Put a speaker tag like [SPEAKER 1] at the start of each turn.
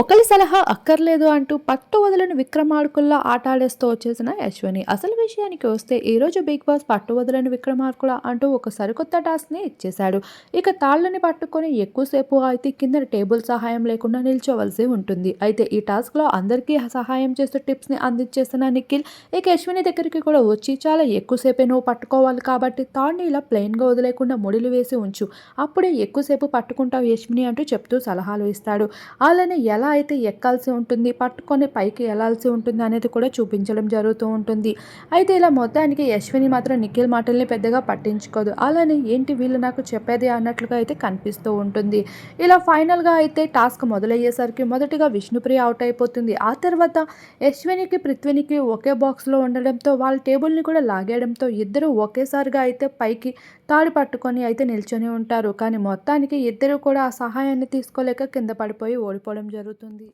[SPEAKER 1] ఒకరి సలహా అక్కర్లేదు అంటూ పట్టు వదలని విక్రమార్కుల్లా ఆటాడేస్తూ వచ్చేసిన యశ్వని అసలు విషయానికి వస్తే ఈ రోజు బిగ్ బాస్ పట్టు వదలని విక్రమార్కుల అంటూ ఒక సరికొత్త టాస్క్ని ఇచ్చేశాడు. ఇక తాళ్ళని పట్టుకొని ఎక్కువసేపు అయితే కింద టేబుల్ సహాయం లేకుండా నిల్చోవలసి ఉంటుంది. అయితే ఈ టాస్క్లో అందరికీ సహాయం చేస్తూ టిప్స్ని అందించేసిన నిఖిల్ ఇక యశ్విని దగ్గరికి కూడా వచ్చి చాలా ఎక్కువసేపే నువ్వు పట్టుకోవాలి కాబట్టి తాడిని ఇలా ప్లెయిన్గా వదిలేకుండా ముడిలు వేసి ఉంచు. అప్పుడే ఎక్కువసేపు పట్టుకుంటావు యశ్విని అంటూ చెప్తూ సలహాలు ఇస్తాడు. అలానే ఎలా అయితే ఎక్కాల్సి ఉంటుంది పట్టుకొని పైకి వెళ్ళాల్సి ఉంటుంది అనేది కూడా చూపించడం జరుగుతూ ఉంటుంది. అయితే ఇలా మొత్తానికి యశ్విని మాత్రం నిఖిల్ మాటల్ని పెద్దగా పట్టించుకోదు. అలానే ఏంటి వీళ్ళు నాకు చెప్పేది అన్నట్లుగా అయితే కనిపిస్తూ ఉంటుంది. ఇలా ఫైనల్గా అయితే టాస్క్ మొదలయ్యేసరికి మొదటిగా విష్ణుప్రియ అవుట్ అయిపోతుంది. ఆ తర్వాత యశ్వినికి పృథ్వీనికి ఒకే బాక్స్లో ఉండడంతో వాళ్ళ టేబుల్ని కూడా లాగేయడంతో ఇద్దరు ఒకేసారిగా అయితే పైకి తాడు పట్టుకొని అయితే నిల్చొని ఉంటారు. కానీ మొత్తానికి ఇద్దరు కూడా ఆ సహాయాన్ని తీసుకోలేక కింద పడిపోయి ఓడిపోవడం జరుగుతుంది. జరుగుతుంది.